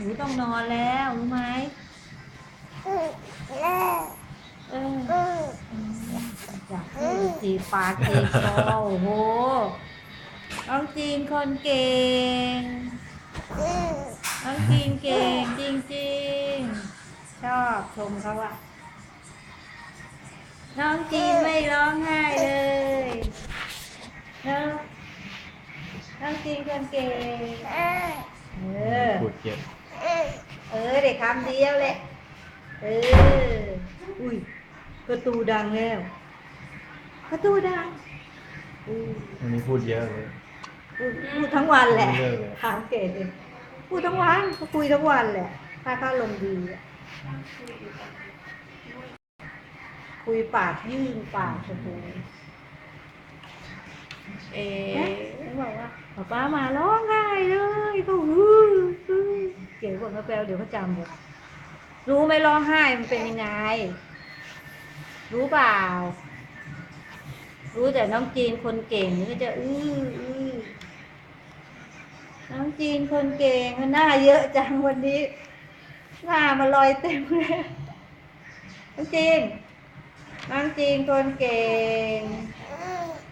นูต้องนอนแล้วรู้ไหมเอออยากให้สีปากสีคอโอ้โหน้องจีนคนเก่งน้องจีนเก่งจริงๆ ชอบชมเขาอะน้องจีนไม่ร้องไห้เลยเนอะน้องจีนคนเก่งเออ พูดเยอะ เออเด็กคำเดียวแหละ เออ อุ้ย ประตูดังแล้ว ประตูดังอุ้ยวันนี้พูดเยอะเลย พูดพูดทั้งวันแหละไม่เลิกเลย ถามเกดเองพูดทั้งวันก็คุยทั้งวันแหละ ถ้าเขาลงดีอะคุยปากยื่นปากประตูเอเอ๊ะ เขาบอกว่าป๊าป้ามาร้องไห้เลยเขาฮือฮือเก๋บอกมา แปลเดี๋ยวเขาจำหมดรู้ไหมร้องไห้มันเป็นยังไง รู้เปล่า รู้แต่น้องจีนคนเก่งนี่ก็จะอื้ออื้อน้องจีนคนเก่งหน้าเยอะจังวันนี้ หน้ามาลอยเต็มเลยน้องจีนน้องจีนคนเก่ง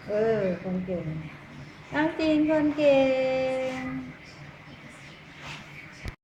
เออคนเก่งน้องจีนคนเก่ง